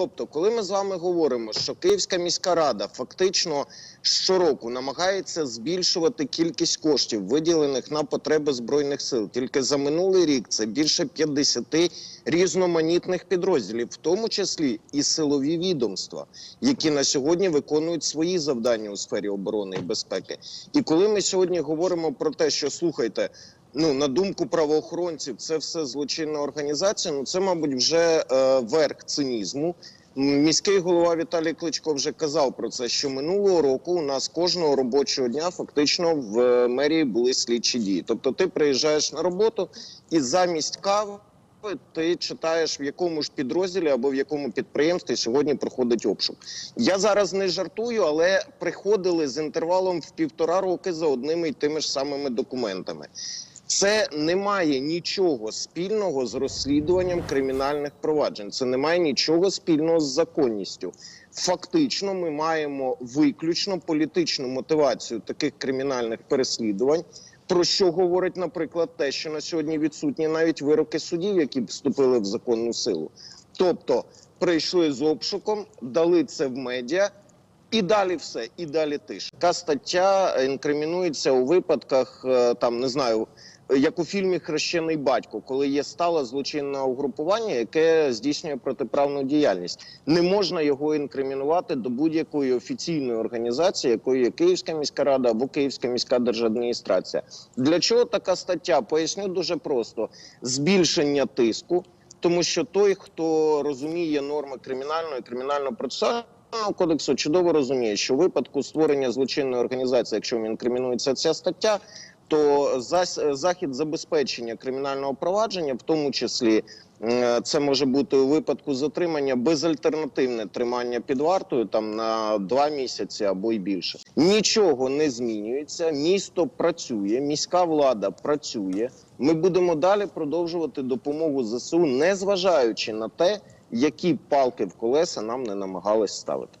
Тобто, коли ми з вами говоримо, що Київська міська рада фактично щороку намагається збільшувати кількість коштів, виділених на потреби збройних сил, тільки за минулий рік це більше 50 різноманітних підрозділів, в тому числі і силові відомства, які на сьогодні виконують свої завдання у сфері оборони і безпеки. І коли ми сьогодні говоримо про те, що слухайте. Ну, на думку правоохоронців, це все злочинна організація. Ну це, мабуть, вже е, верх цинізму. Міський голова Віталій Кличко вже казав про це, що минулого року у нас кожного робочого дня фактично в е, мерії були слідчі дії. Тобто, ти приїжджаєш на роботу і замість кави ти читаєш в якому ж підрозділі або в якому підприємстві сьогодні проходить обшук. Я зараз не жартую, але приходили з інтервалом в півтора роки за одними й тими ж самими документами. Це не має нічого спільного з розслідуванням кримінальних проваджень. Це не має нічого спільного з законністю. Фактично, ми маємо виключно політичну мотивацію таких кримінальних переслідувань. Про що говорить, наприклад, те, що на сьогодні відсутні навіть вироки судів, які вступили в законну силу. Тобто прийшли з обшуком, дали це в медіа, і далі все, і далі тиша. Така стаття інкримінується у випадках, е, там не знаю, як у фільмі Хрещений батько, коли є стале злочинне угрупування, яке здійснює протиправну діяльність. Не можна його інкримінувати до будь-якої офіційної організації, якою є Київська міська рада або Київська міська держадміністрація. Для чого така стаття? Поясню дуже просто: збільшення тиску, тому що той, хто розуміє норми кримінального і кримінального процесуального кодексу, чудово розуміє, що в випадку створення злочинної організації, якщо він інкримінується ця стаття, то захід забезпечення кримінального провадження, в тому числі це може бути у випадку затримання безальтернативне тримання під вартою там на два місяці або й більше. Нічого не змінюється. Місто працює, міська влада працює. Ми будемо далі продовжувати допомогу ЗСУ, не зважаючи на те, які палки в колеса нам не намагались ставити.